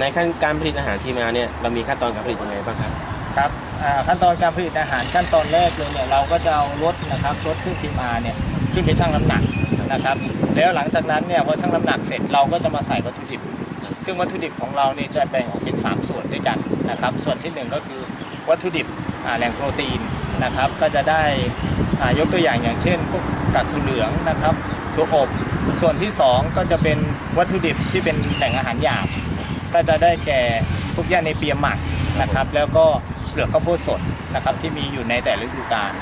ในขั้นการผลิตอาหารที่มาเนี่ยเรามีขั้นตอนการผลิตยังไงบ้างครับครับขั้นตอนการผลิตอาหารขั้นตอนแรกเลยเนี่ยเราก็จะเอารถนะครับรถเครื่องพิมพ์มาเนี่ยขึ้นไปชั่งน้ำหนักนะครับ แล้วหลังจากนั้นเนี่ยพอชั่งน้ำหนักเสร็จเราก็จะมาใส่วัตถุดิบ ซึ่งวัตถุดิบของเราเนี่ยจะแบ่งออกเป็น 3 ส่วนด้วยกันนะครับ ส่วนทีหนึ่1 ก็คือวัตถุดิบแหล่งโปรตีนนะครับ ก็จะได้ยกตัวอย่างอย่างเช่นพวกกากถั่วเหลืองนะครับถั่วอบ ส่วนที่ 2 ก็จะเป็นวัตถุดิบที่เป็นแหล่งอาหารหยาบ ก็จะได้แก่พวกหญ้าในเปียหมักนะครับ แล้วก็เปลือกข้าวโพดสดนะครับที่มีอยู่ในแต่ละฤดูกาล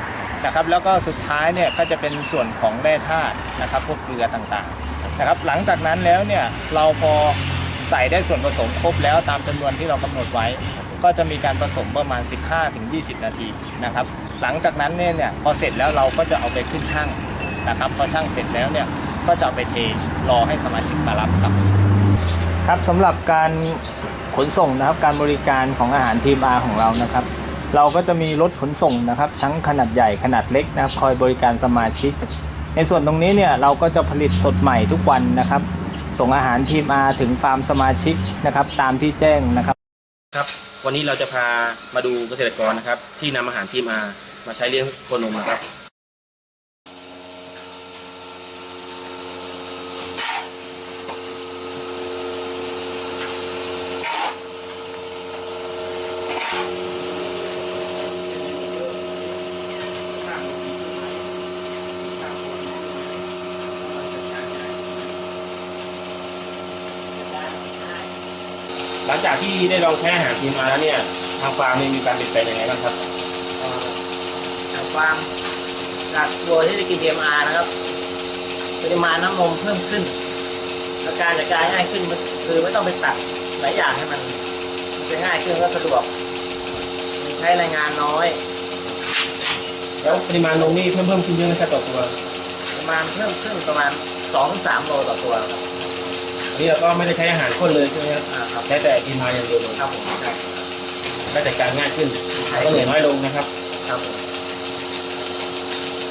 นะครับ แล้วก็สุดท้ายเนี่ยก็จะเป็นส่วนของแร่ธาตุนะครับพวกเกลือต่างๆนะครับ หลังจากนั้นแล้วเนี่ยเราพอใส่ได้ส่วนผสมครบแล้วตามจำนวนที่เรากำหนดไว้ ก็จะมีการผสมประมาณ 15-20 นาทีนะครับ หลังจากนั้นเนี่ยเนี่ยพอเสร็จแล้วเราก็จะเอาไปขึ้นช่างนะครับพอช่างเสร็จแล้วเนี่ยก็จะเอาไปเทรอให้สมาชิกมารับครับ ครับสำหรับการขนส่งนะครับการบริการของอาหารทีมอาของเรานะครับ เราก็จะมีรถขนส่งนะครับ ทั้งขนาดใหญ่ขนาดเล็กนะครับ คอยบริการสมาชิก ในส่วนตรงนี้เนี่ยเราก็จะผลิตสดใหม่ทุกวันนะครับ ส่งอาหารทีมอาถึงฟาร์มสมาชิกนะครับ ตามที่แจ้งนะครับครับ วันนี้เราจะพามาดูเกษตรกรนะครับ ที่นำอาหารทีมอามาใช้เลี้ยงโคนมนะครับ หลังจากที่ได้ลองใช้อาหารทีมาแล้วเนี่ย ทางฟาร์มมีการเปลี่ยนแปลงยังไงบ้างครับเอ่อทางฟาร์มจากตัวที่ได้กิน DMR นะครับปริมาณน้ำนมเพิ่มขึ้นและการจัดการง่ายขึ้นมันคือไม่ต้องไปตัดหลายอย่างให้มันมันจะง่ายขึ้นก็สะดวกมีใช้แรงงานน้อย แล้วปริมาณนมนี่เพิ่มเพิ่มขึ้นเยอะไหมครับต่อตัว ประมาณเพิ่มขึ้นประมาณ2-3โลต่อตัวครับอั นนี้เราก็ไม่ได้ใช้อาหารข้นเลยใช่ไหมครับอ่าครับใช้แต่ทีมาอย่างเดียวเลยครับผมครับก็จัดการง่ายขึ้นแล้วก็เหนื่อยน้อยลงนะครับ ครับผมค